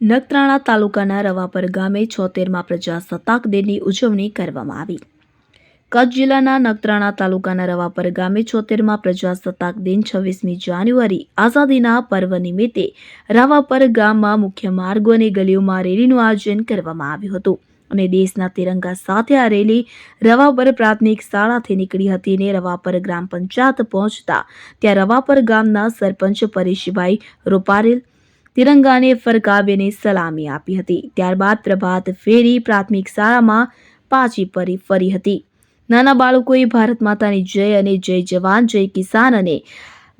નખત્રાણા તાલુકાના રવાપર ગામે છોતેરમાં પ્રજાસત્તાક દિનની ઉજવણી કરવામાં આવી. કચ્છ જિલ્લાના નખત્રાણા તાલુકાના રવાપર ગામે છોતેરમાં પ્રજાસત્તાક દિન છવ્વીસમી જાન્યુઆરી આઝાદીના પર્વ નિમિત્તે રવાપર ગામમાં મુખ્ય માર્ગો અને ગલીઓમાં રેલીનું આયોજન કરવામાં આવ્યું હતું અને દેશના તિરંગા સાથે આ રેલી રવાપર પ્રાથમિક શાળાથી નીકળી હતી અને રવાપર ગ્રામ પંચાયત પહોંચતા ત્યાં રવાપર ગામના સરપંચ પરેશભાઈ રૂપારેલ તિરંગાને ફરકાવીને સલામી આપી હતી. ત્યારબાદ પ્રભાત ફેરી પ્રાથમિક શાળામાં પાછી ફરી ફરી હતી. નાના બાળકોએ ભારત માતાની જય અને જય જવાન, જય કિસાન અને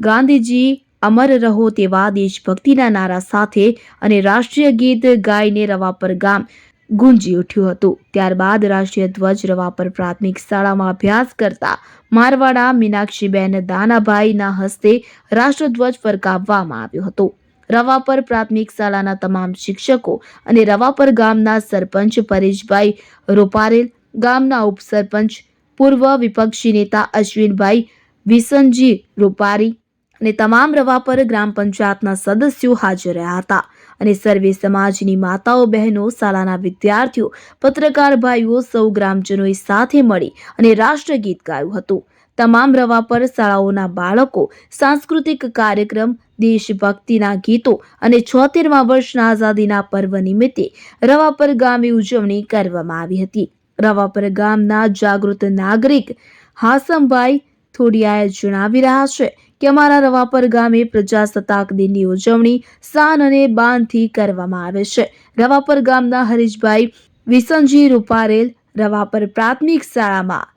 ગાંધીજી અમર રહો તેવા દેશભક્તિના નારા સાથે અને રાષ્ટ્રીય ગીત ગાઈને રવાપર ગામ ગુંજી ઉઠ્યું હતું. ત્યારબાદ રાષ્ટ્રીય ધ્વજ રવા પર પ્રાથમિક શાળામાં અભ્યાસ કરતા મારવાડા મીનાક્ષીબેન દાનાભાઈના હસ્તે રાષ્ટ્રધ્વજ ફરકાવવામાં આવ્યો હતો. રવાપર પ્રાથમિક શાળાના તમામ શિક્ષકો અને રવાપર ગામના સરપંચ પરેશભાઈ રોપારેલ, ગામના ઉપસરપંચ પૂર્વ વિપક્ષી નેતા અશ્વિનભાઈ વિસનજી રૂપારી અને તમામ રવાપર ગ્રામ પંચાયતના સદસ્યો હાજર રહ્યા હતા અને સર્વે સમાજની માતાઓ, બહેનો, શાળાના વિદ્યાર્થીઓ, પત્રકાર ભાઈઓ સૌ ગ્રામજનોએ સાથે મળી અને રાષ્ટ્રગીત ગાયું હતું. તમામ રવાપર શાળાઓના બાળકો સાંસ્કૃતિક કાર્યક્રમ, દેશભક્તિના ગીતો અને છોતેરમા વર્ષના આઝાદીના પર્વ નિમિત્તે રવાપર ગામે ઉજવણી કરવામાં આવી હતી. રવાપર ગામના જાગૃત નાગરિક હાસમભાઈ થોડિયાએ જણાવી રહ્યા છે કે અમારા રવાપર ગામે પ્રજાસત્તાક દિનની ઉજવણી સાન અને બાનથી કરવામાં આવે છે. રવાપર ગામના હરીશભાઈ વિસનજી રૂપારેલ રવાપર પ્રાથમિક શાળામાં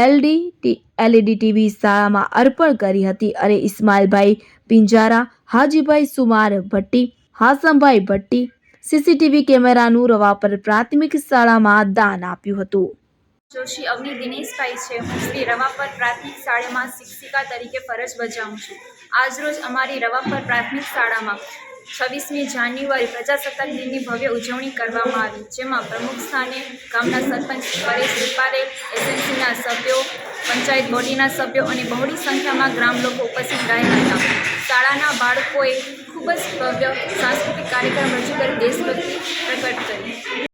એલડી એલઈડી ટીવી શાળામાં અર્પણ કરી હતી અને ઇસ્માઇલભાઈ પિંજારા, હાજીભાઈ સુમાર ભટ્ટી, હાસમભાઈ ભટ્ટી સીસીટીવી કેમેરાનું રવા પર પ્રાથમિક શાળામાં દાન આપ્યું હતું. જોશી અગ્નિ દિનેશભાઈ છે. હું શ્રી રવાપર પ્રાથમિક શાળામાં શિક્ષિકા તરીકે ફરજ બજાવું છું. આજરોજ અમારી રવાપર પ્રાથમિક શાળામાં છવ્વીસમી જાન્યુઆરી પ્રજાસત્તાક દિનની ભવ્ય ઉજવણી કરવામાં આવી, જેમાં પ્રમુખ સ્થાને ગામના સરપંચ પરેશ રૂપારે, એસએમસીના સભ્યો, પંચાયત બોડીના સભ્યો અને બહોળી સંખ્યામાં ગ્રામ લોકો ઉપસ્થિત રહ્યા હતા. શાળાના બાળકોએ ખૂબ જ ભવ્ય સાંસ્કૃતિક કાર્યક્રમ રજૂ કરી દેશભક્તિ પ્રગટ કરી.